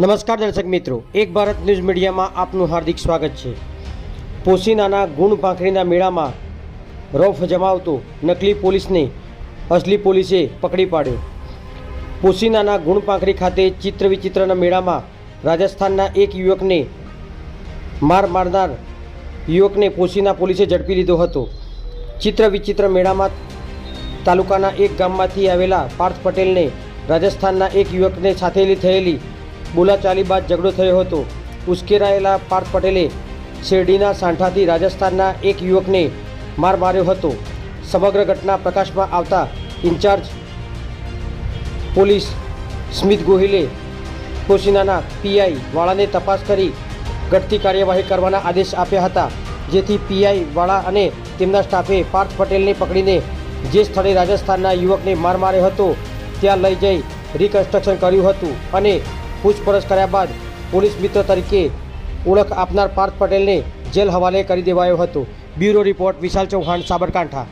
નમસ્કાર દર્શક મિત્રો, એક ભારત ન્યૂઝ મીડિયામાં આપનું હાર્દિક સ્વાગત છે. પોશીનાના ગુણ પાંખડીના મેળામાં રોફ જમાવતો નકલી પોલીસને અસલી પોલીસે પકડી પાડ્યો. પોશીનાના ગુણ પાંખરી ખાતે ચિત્ર વિચિત્રના મેળામાં રાજસ્થાનના એક યુવકને માર મારનાર યુવકને પોશીના પોલીસે ઝડપી લીધો હતો. ચિત્ર વિચિત્ર મેળામાં તાલુકાના એક ગામમાંથી આવેલા પાર્થ પટેલને રાજસ્થાનના એક યુવકને સાથે થયેલી બોલાચાલી બાદ ઝઘડો થયો હતો. ઉશ્કેરાયેલા પાર્થ પટેલે શેરડીના સાંઠાથી રાજસ્થાનના એક યુવકને માર માર્યો હતો. સમગ્ર ઘટના પ્રકાશમાં આવતા ઇન્ચાર્જ પોલીસ સ્મિત ગોહિલે કોશિનાના પીઆઈ વાળાને તપાસ કરી ઘટતી કાર્યવાહી કરવાના આદેશ આપ્યા હતા, જેથી પીઆઈ વાળા અને તેમના સ્ટાફે પાર્થ પટેલને પકડીને જે સ્થળે રાજસ્થાનના યુવકને માર માર્યો હતો, ત્યાં લઈ જઈ રિકન્સ્ટ્રક્શન કર્યું હતું અને પૂછપરછ કર્યા બાદ પોલીસ મિત્ર તરીકે ઓળખ આપનાર પાર્થ પટેલને જેલ હવાલે કરી દેવાયો હતો. Bureau report Vishal Chauhan, Sabarkantha.